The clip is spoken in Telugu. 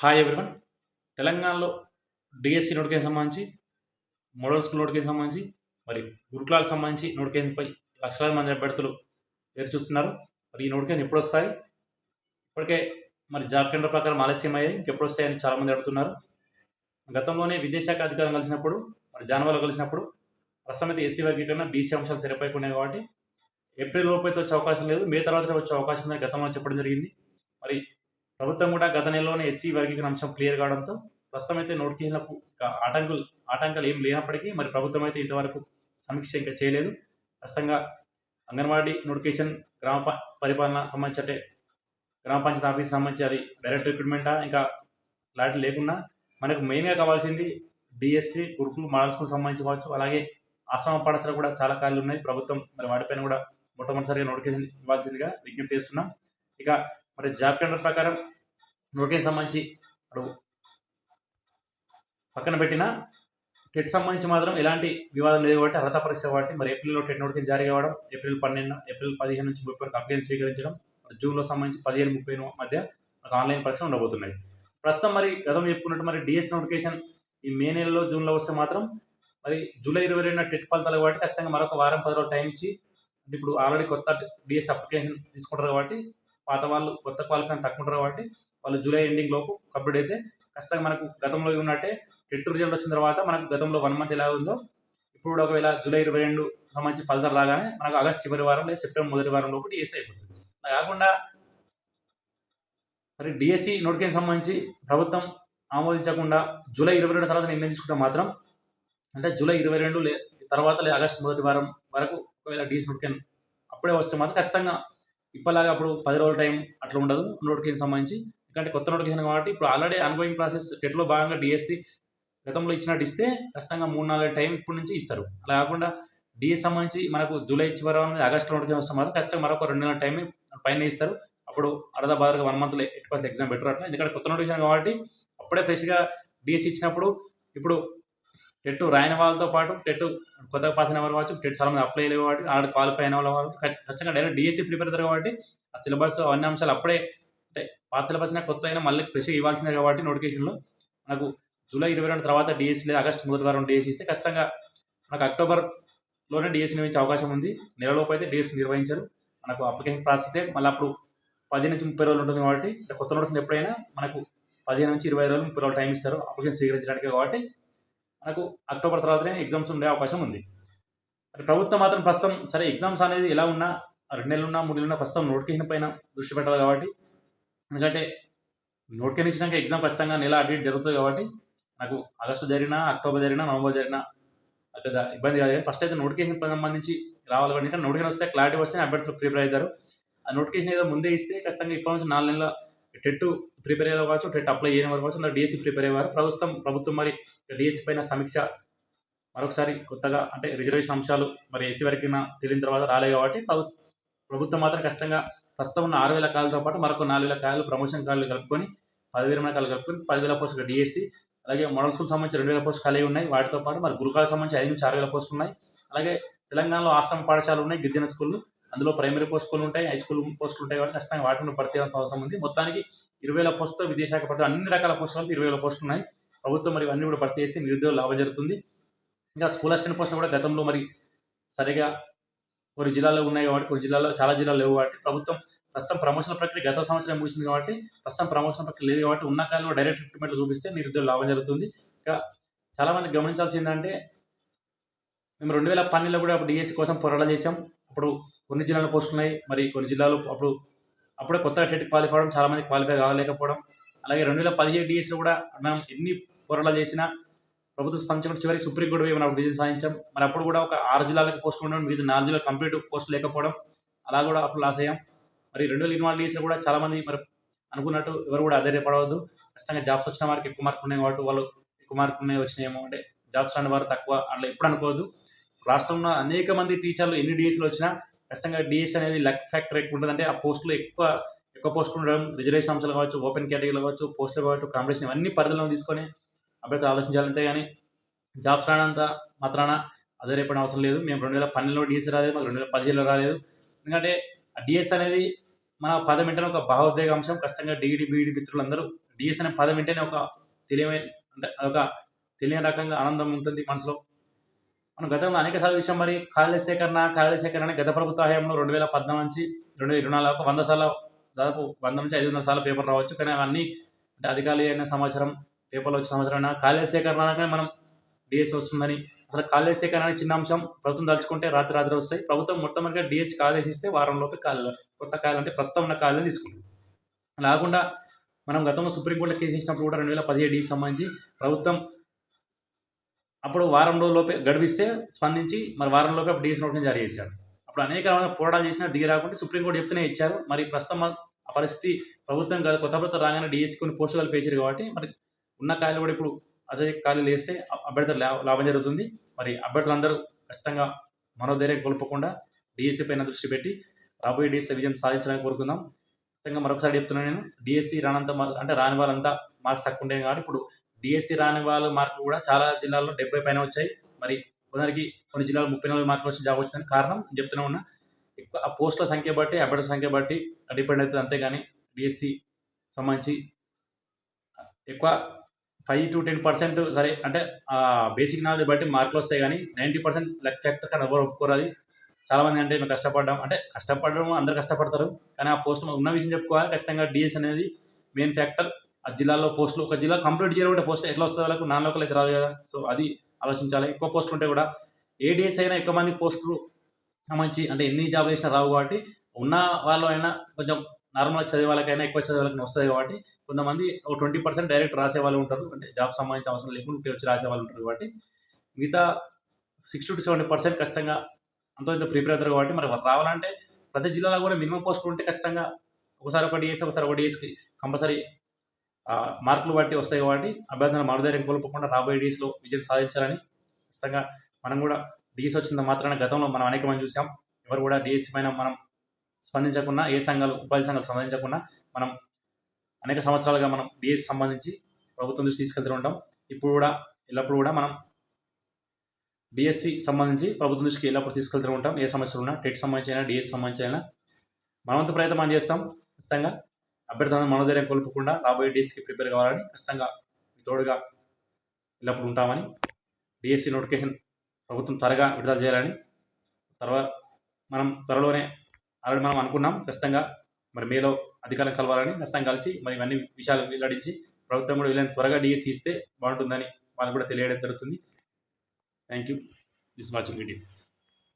హాయ్ ఎవ్రీవన్ తెలంగాణలో డిఎస్సి నోటిఫికేషన్ సంబంధించి మోడల్ స్కూల్ నోటిఫికేషన్ సంబంధించి మరి గురుకులాలకు సంబంధించి నోటిఫికేషన్పై లక్షలాది మంది అభ్యర్థులు ఎదురు చూస్తున్నారు. మరి ఈ నోటిఫికేషన్ ఎప్పుడు వస్తాయి ఇప్పటికే మరి జాబ్ కేంద్ర ప్రకారం ఆలస్యం అయ్యాయి ఇంకెప్పుడు వస్తాయని చాలామంది అడుగుతున్నారు. గతంలోనే విదేశాఖ అధికారం కలిసినప్పుడు మరి జానవాలో కలిసినప్పుడు ప్రస్తుతం ఎస్సీ వర్గీకరణ బీసీ అంశాలు తెరపైకున్నాయి కాబట్టి ఏప్రిల్ లోపు అయితే వచ్చే అవకాశం లేదు. మే తర్వాత వచ్చే అవకాశం ఉందని గతంలో చెప్పడం జరిగింది. మరి ప్రభుత్వం కూడా గత నెలలోనే ఎస్సీ వర్గీకరణ అంశం క్లియర్ కావడంతో ప్రస్తుతం అయితే నోటిఫికేషన్లకు ఇంకా ఆటంకులు ఆటంకాలు ఏం లేనప్పటికీ మరి ప్రభుత్వం అయితే ఇంతవరకు సమీక్ష ఇంకా చేయలేదు. ప్రస్తుతంగా అంగన్వాడీ నోటిఫికేషన్ గ్రామ ప- పరిపాలన సంబంధించి అంటే గ్రామ పంచాయతీ ఆఫీస్ సంబంధించి అది డైరెక్ట్ రిక్రూట్మెంటా? ఇంకా లాంటి లేకుండా మనకు మెయిన్గా కావాల్సింది డిఎస్సి గురుకులు మోడల్ స్కూల్ సంబంధించి కావచ్చు. అలాగే ఆశ్రమ పాఠశాల కూడా చాలా ఖాళీలు ఉన్నాయి. ప్రభుత్వం మరి వాటిపైన కూడా మొట్టమొదటిసారిగా నోటిఫికేషన్ ఇవ్వాల్సిందిగా విజ్ఞప్తి చేస్తున్నాం. ఇక మరి జాబ్ టెండర్ ప్రకారం నోటిఫికేషన్ సంబంధించి పక్కన పెట్టిన టెట్ సంబంధించి మాత్రం ఎలాంటి వివాదం లేదు కాబట్టి అర్హత పరీక్ష కాబట్టి మరి ఏప్రిల్లో టెట్ నోటిఫికేషన్ జారీ కావడం ఏప్రిల్ పన్నెండు ఏప్రిల్ పదిహేను నుంచి ముప్పై వరకు అప్లైన్ స్వీకరించడం మరి జూన్లో సంబంధించి పదిహేను ముప్పై మధ్య ఆన్లైన్ పరీక్ష ఉండబోతున్నాయి. ప్రస్తుతం మరి గతం చెప్పుకున్నట్టు మరి డిఎస్ నోటిఫికేషన్ ఈ మే నెలలో జూన్లో వస్తే మాత్రం మరి జూలై ఇరవై రెండున టెట్ ఫలితాలు కాబట్టి ఖచ్చితంగా మరొక వారం పది రోజులు టైం ఇచ్చి ఇప్పుడు ఆల్రెడీ కొత్త డిఎస్ అప్లికేషన్ తీసుకుంటారు కాబట్టి పాత వాళ్ళు కొత్త కానీ తక్కువ ఉంటారు కాబట్టి వాళ్ళు జూలై ఎండింగ్ లోపు కంప్లీట్ అయితే ఖచ్చితంగా మనకు గతంలో ఉన్నట్టే టెట్ రిజల్ట్ వచ్చిన తర్వాత మనకు గతంలో వన్ మంత్ ఎలా ఉందో ఇప్పుడు కూడా ఒకవేళ జూలై ఇరవై రెండు సంబంధించి ఫలితాలు రాగానే మనకు ఆగస్ట్ చివరి వారం లేదా సెప్టెంబర్ మొదటి వారం లోపు డిఎస్సీ అయిపోతుంది. అలా కాకుండా మరి డిఎస్సి నోటిఫికేషన్ సంబంధించి ప్రభుత్వం ఆమోదించకుండా జూలై ఇరవై రెండు తర్వాత నిర్ణయం తీసుకుంటే మాత్రం అంటే జూలై ఇరవై రెండు లే తర్వాత లేదా ఆగస్టు మొదటి వారం వరకు ఒకవేళ డిఎస్సి నోటిఫికేషన్ అప్పుడే వస్తే మాత్రం ఖచ్చితంగా ఇప్పటిలాగా అప్పుడు పది రోజుల టైం అట్లా ఉండదు. నోటిఫికేషన్ సంబంధించి. ఎందుకంటే కొత్త నోటిఫికేషన్ కాబట్టి ఇప్పుడు ఆల్రెడీ అన్గోయింగ్ ప్రాసెస్ టెట్లో భాగంగా డిఎస్సి గతంలో ఇచ్చినట్టు ఇస్తే ఖచ్చితంగా మూడు నాలుగు టైం ఇప్పటి నుంచి ఇస్తారు. అలా కాకుండా డిఎస్ సంబంధించి మనకు జూలై చివరి ఆగస్టు నోటిఫికేషన్ వస్తాం మాత్రం ఖచ్చితంగా మరొక రెండు నెలల టైం పైన ఇస్తారు. అప్పుడు అర్ధ బాధగా వన్ మంత్లో ఎయిట్ పర్సెంట్ ఎగ్జామ్ బెటర్ అట్లా. ఎందుకంటే కొత్త నోటిఫికేషన్ కాబట్టి అప్పుడే ఫ్రెష్గా డిఎస్సి ఇచ్చినప్పుడు ఇప్పుడు టెట్ రాయని వాళ్ళతో పాటు టెట్ కొత్తగా పాస్ అయిన వాళ్ళు కావచ్చు టెట్ చాలా మంది అప్లై అయ్యే కాబట్టి ఆడ క్వాలిఫై అయిన వాళ్ళు కావచ్చు ఖచ్చితంగా డైరెక్ట్ డిఎస్సి ప్రిపేర్ అవుతారు కాబట్టి ఆ సిలబస్ అన్ని అంశాలు అప్పుడే అంటే పాత సిలబస్ అయినా కొత్త అయినా మళ్ళీ ఫ్రెష్ ఇవ్వాల్సిందే కాబట్టి నోటిఫికేషన్లో మనకు జూలై ఇరవై రెండు తర్వాత డిఎస్సి లేదా ఆగస్ట్ మొదటి వారం డిఎస్సి ఇస్తే ఖచ్చితంగా మనకు అక్టోబర్లోనే డిఎస్సి నిర్వహించే అవకాశం ఉంది. నెలలోపు అయితే డిఎస్సి నిర్వహించారు. మనకు అప్లికేషన్ ప్రాసెస్ అయితే మళ్ళీ అప్పుడు పది నుంచి ముప్పై రోజులు ఉంటుంది కాబట్టి కొత్త నోటిఫికేషన్ ఎప్పుడైనా మనకు పదిహేను నుంచి ఇరవై రోజులు ముప్పై రోజులు టైం ఇస్తారు. అప్లికేషన్ స్వీకరించడానికి కాబట్టి మనకు అక్టోబర్ తర్వాతనే ఎగ్జామ్స్ ఉండే అవకాశం ఉంది. ప్రభుత్వం మాత్రం ప్రస్తుతం సరే ఎగ్జామ్స్ అనేది ఎలా ఉన్నా రెండు నెలలు ఉన్నా మూడు నెలలు ఉన్నా ప్రస్తుతం నోటిఫికేషన్ పైన దృష్టి పెట్టాలి కాబట్టి. ఎందుకంటే నోటిఫికేషన్ ఇచ్చినాక ఎగ్జామ్ ఖచ్చితంగా నెల అటు జరుగుతుంది కాబట్టి నాకు ఆగస్టు జరిగినా అక్టోబర్ జరిగినా నవంబర్ జరిగినా అది పెద్ద ఇబ్బంది కాదు. ఫస్ట్ అయితే నోటిఫికేషన్ సంబంధించి రావాలి కాబట్టి నోటిఫికేషన్ వస్తే క్లారిటీ వస్తే అభ్యర్థులు ప్రిపేర్ అవుతారు. ఆ నోటిఫికేషన్ ఏదో ముందే ఇస్తే ఖచ్చితంగా ఇప్పటి నుంచి నాలుగు నెలల టెట్ ప్రిపేర్ అయ్యే కావచ్చు టెట్ అప్లై చేయని వారు కావచ్చు డిఎస్సి ప్రిపేర్ అయ్యేవారు. ప్రభుత్వం ప్రభుత్వం మరి డిఎస్సి పైన సమీక్ష మరొకసారి కొత్తగా అంటే రిజర్వేషన్ అంశాలు మరి ఎస్సీ వరకు తెలియని తర్వాత రాలే కాబట్టి ప్రభుత్వం మాత్రం ఖచ్చితంగా ప్రస్తుతం ఉన్న ఆరు వేల కాయలతో పాటు మరొక నాలుగు వేల కాయలు ప్రమోషన్ కాయలు కలుపుకొని పదివేల మంది కాయలు కలుపుకొని పదివేల పోస్టులు డిఎస్సి అలాగే మోడల్ స్కూల్ సంబంధించి రెండు వేల పోస్టులు కలిగి ఉన్నాయి. వాటితో పాటు మరి గురుకాలకు సంబంధించి ఐదు నుంచి ఆరు వేల పోస్టులు ఉన్నాయి. అలాగే తెలంగాణలో ఆశ్రమ పాఠశాలలు ఉన్నాయి గిరిజన స్కూళ్ళు. అందులో ప్రైమరీ పోస్టులు ఉంటాయి హై స్కూల్ పోస్టులు ఉంటాయి కాబట్టి ఖచ్చితంగా వాటిని భర్తీ చేయాల్సిన అవసరం ఉంది. మొత్తానికి ఇరవై వేల పోస్టులు విదేశాఖ పరిధిలో అన్ని రకాల పోస్టులు ఇరవై వేల పోస్టులు ఉన్నాయి. ప్రభుత్వం మరి అన్ని కూడా భర్తీ చేసి నిరుద్యోగ లాభం జరుగుతుంది. ఇంకా స్కూల్ అసిస్టెంట్ పోస్టులు కూడా గతంలో మరి సరిగా కొన్ని జిల్లాలో ఉన్నాయి కాబట్టి కొన్ని జిల్లాలో చాలా జిల్లాలు లేవు కాబట్టి ప్రభుత్వం ప్రస్తుతం ప్రమోషన్ ప్రక్రియ గత సంవత్సరం ముగిసింది కాబట్టి ప్రస్తుతం ప్రమోషన్ ప్రక్రియ లేదు కాబట్టి ఉన్న కాలంలో డైరెక్ట్ రిక్రూట్మెంట్ చూపిస్తే నిరుద్యోగ లాభం జరుగుతుంది. ఇంకా చాలామంది గమనించాల్సింది ఏంటంటే మేము రెండు వేల పన్నెండులో కూడా అప్పుడు డిఎస్సి కోసం పోరాటం చేసాం అప్పుడు కొన్ని జిల్లాలో పోస్టున్నాయి మరి కొన్ని జిల్లాలో అప్పుడు అప్పుడే కొత్త టెట్ క్వాలిఫై అవ్వడం చాలామంది క్వాలిఫై కావలేకపోవడం అలాగే రెండు వేల పదిహేడు డిఎస్లో కూడా మనం ఎన్ని పోరాటాలు చేసినా ప్రభుత్వ స్పందించడం చివరికి సుప్రీంకోర్టు పోయి మనం విజయం సాధించాం. మరి అప్పుడు కూడా ఒక ఆరు జిల్లాలకు పోస్ట్ ఉండడం మిగతా నాలుగు జిల్లాలు కంప్లీట్ పోస్ట్ లేకపోవడం అలా కూడా అప్పుడు లాస్ అయ్యాం. మరి రెండు వేల ఇరవై నాలుగు డిఎస్లో కూడా చాలామంది మరి అనుకున్నట్టు ఎవరు కూడా అధైర్యపడవద్దు. ఖచ్చితంగా జాబ్స్ వచ్చిన వారికి ఎక్కువ మార్కులు ఉన్నాయి కాబట్టి వాళ్ళు ఎక్కువ మార్కులు ఉన్నాయి వచ్చినాయేమో అంటే జాబ్స్ రాని వారు తక్కువ అట్లా ఎప్పుడు అనుకోవద్దు. రాష్ట్రంలో అనేక మంది టీచర్లు ఎన్ని డిఎస్లు వచ్చినా ఖచ్చితంగా డిఎస్ అనేది లక్ ఫ్యాక్టర్ ఎక్కువ ఉంటుంది అంటే ఆ పోస్టులు ఎక్కువ ఎక్కువ పోస్టులు ఉండడం రిజర్వేషన్ అంశాలు కావచ్చు ఓపెన్ కేటగిరీలు కావచ్చు పోస్టులు కావచ్చు కాంపిటీషన్ ఇవన్నీ పరిధిలో తీసుకొని అభ్యర్థి ఆలోచించాలంటే కానీ జాబ్స్ రానంత మాత్రాన అదే రేపటి అవసరం లేదు. మేము రెండు వేల పన్నెండులో డిఎస్ రాలేదు మాకు రెండు వేల పదిహేనులో రాలేదు. ఎందుకంటే ఆ డిఎస్ అనేది మన పదం వెంటనే ఒక భావోద్వేగ అంశం. ఖచ్చితంగా డిఈడి బీఈడి మిత్రులందరూ డిఎస్ అనే పదం వింటేనే ఒక తెలియమైన అంటే అదొక తెలియని రకంగా ఆనందం ఉంటుంది మనసులో. మనం గతంలో అనేక సార్లు విషయం మరి ఖాళీ సేకరణ ఖాళీ సేకరణ గత ప్రభుత్వ హయాంలో రెండు వేల పద్నాలుగు నుంచి రెండు వేల ఇరవై నాలుగు వంద సార్లు దాదాపు వంద నుంచి ఐదు వందల సార్లు పేపర్ రావచ్చు. కానీ అవన్నీ అంటే అధికారిక సమాచారం పేపర్లో వచ్చే సమాచారం అయినా ఖాళీ సేకరణ మనం డిఎస్ వస్తుందని. అసలు ఖాళీ సేకరణ చిన్న అంశం ప్రభుత్వం తలుచుకుంటే రాత్రి రాత్రి వస్తాయి. ప్రభుత్వం మొట్టమొదటిగా డిఎస్ కాలేజ్ ఇస్తే వారంలోపు ఖాళీలు కొత్త ఖాళీలు అంటే ప్రస్తుతం ఉన్న ఖాళీలు తీసుకుంటాం. అలా కాకుండా మనం గతంలో సుప్రీంకోర్టులో కేసు ఇచ్చినప్పుడు కూడా రెండు వేల పదిహేడు సంబంధించి ప్రభుత్వం అప్పుడు వారం రోజుల్లోపే గడిపిస్తే స్పందించి మరి వారం లోపే డిఎస్ నోటిని జారీ చేశారు. అప్పుడు అనేక రకమైన పోరాటాలు చేసినా దిగి రాకుండా సుప్రీంకోర్టు చెప్తూనే ఇచ్చారు. మరి ప్రస్తుతం ఆ పరిస్థితి ప్రభుత్వం కాదు కొత్త ప్రభుత్వం రాగానే డిఎస్సి కొన్ని పోస్టులు పేచారు కాబట్టి మరి ఉన్న ఖాళీలు కూడా ఇప్పుడు అదే ఖాళీలు వేస్తే అభ్యర్థులు లా- లాభం జరుగుతుంది. మరి అభ్యర్థులందరూ ఖచ్చితంగా మనోధైర్యం కోల్పోకుండా డిఎస్సి పైన దృష్టి పెట్టి రాబోయే డిఎస్సీ విజయం సాధించడానికి కోరుకుందాం. ఖచ్చితంగా మరొకసారి చెప్తున్నాను నేను. డిఎస్సి రానంత అంటే రాని వాళ్ళంతా మార్క్స్ తక్కువ ఉండేవి కాబట్టి ఇప్పుడు డిఎస్సి రాని వాళ్ళ మార్కులు కూడా చాలా జిల్లాల్లో డెబ్బై పైన వచ్చాయి. మరి కొందరికి కొన్ని జిల్లాలో ముప్పై నాలుగు మార్కులు వచ్చి జాబ్ వచ్చిందని కారణం చెప్తూనే ఉన్నా. ఎక్కువ ఆ పోస్టుల సంఖ్య బట్టి అభ్యర్థుల సంఖ్య బట్టి డిపెండ్ అవుతుంది అంతేగాని డిఎస్సి సంబంధించి ఎక్కువ ఫైవ్ టు టెన్ పర్సెంట్ సరే అంటే బేసిక్ నాలెడ్జ్ బట్టి మార్కులు వస్తాయి కానీ నైంటీ పర్సెంట్ లక్ ఫ్యాక్టర్ కానీ ఎవరు ఒప్పుకోరు అది చాలామంది అంటే మేము కష్టపడ్డాం. అంటే కష్టపడడం అందరు కష్టపడతారు. కానీ ఆ పోస్ట్ ఉన్న విషయం చెప్పుకోవాలి. ఖచ్చితంగా డిఎస్ అనేది మెయిన్ ఫ్యాక్టర్ ఆ జిల్లాలో పోస్టులు ఒక జిల్లా కంప్లీట్ చేయాలంటే పోస్ట్ ఎట్లా వస్తుంది వాళ్ళకు? నాన్ లోకల్ అయితే రాదు కదా. సో అది ఆలోచించాలి. ఎక్కువ పోస్టులు ఉంటే కూడా ఏ డిఎస్ అయినా ఎక్కువ మంది పోస్టులు మంచి అంటే ఎన్ని జాబ్ చేసినా రావు కాబట్టి ఉన్న వాళ్ళు అయినా కొంచెం నార్మల్గా చదివే వాళ్ళకైనా ఎక్కువ చదివే వాళ్ళకి వస్తుంది కాబట్టి కొంతమంది ఒక ట్వంటీ పర్సెంట్ డైరెక్ట్ రాసే వాళ్ళు ఉంటారు. అంటే జాబ్ సంబంధించిన అవసరం లేకుండా వచ్చి రాసే వాళ్ళు ఉంటారు కాబట్టి మిగతా సిక్స్టీ టు సెవెంటీ పర్సెంట్ ఖచ్చితంగా అంతో ఇంత ప్రిపేర్ అవుతారు కాబట్టి మరి వాళ్ళు రావాలంటే ప్రతి జిల్లాలో కూడా మినిమం పోస్టులు ఉంటే ఖచ్చితంగా ఒకసారి ఒకటి వేసి ఒకసారి ఒకటి వేసి కంపల్సరీ మార్కులు బట్టి వస్తాయి కాబట్టి అభ్యర్థులను మనోధైర్యం కోల్పోకుండా రాబోయే డీస్లో విజయం సాధించాలని ఖచ్చితంగా మనం కూడా డిఎస్ వచ్చిన మాత్రాన గతంలో మనం అనేక మంది చూసాం. ఎవరు కూడా డిఎస్సి పైన మనం స్పందించకుండా ఏ సంఘాలు ఉపాధి సంఘాలు స్పందించకుండా మనం అనేక సంవత్సరాలుగా మనం డిఎస్ సంబంధించి ప్రభుత్వం దృష్టి తీసుకెళ్తూ ఉంటాం. ఇప్పుడు కూడా ఎల్లప్పుడు కూడా మనం డిఎస్సి సంబంధించి ప్రభుత్వం దృష్టికి ఎల్లప్పుడు తీసుకెళ్తూ ఉంటాం. ఏ సమస్యలు ఉన్నా టెట్ సంబంధించి అయినా డిఎస్ సంబంధించి అయినా. మనంత ప్రయత్నం మనం చేస్తాం. ఖచ్చితంగా అభ్యర్థులను మనోధైర్యం కోల్పోకుండా రాబోయే డేస్కి ప్రిపేర్ కావాలని ఖచ్చితంగా తోడుగా ఎల్లప్పుడు ఉంటామని డిఎస్సి నోటిఫికేషన్ ప్రభుత్వం త్వరగా విడుదల చేయాలని తర్వాత మనం త్వరలోనే ఆల్రెడీ మనం అనుకున్నాం ఖచ్చితంగా మరి మేలో అధికారం కలవాలని ఖచ్చితంగా కలిసి మరి ఇవన్నీ విషయాలు వెల్లడించి ప్రభుత్వం కూడా వీళ్ళని త్వరగా డిఎస్సి ఇస్తే బాగుంటుందని వాళ్ళు కూడా తెలియడం జరుగుతుంది. Thank you this watching video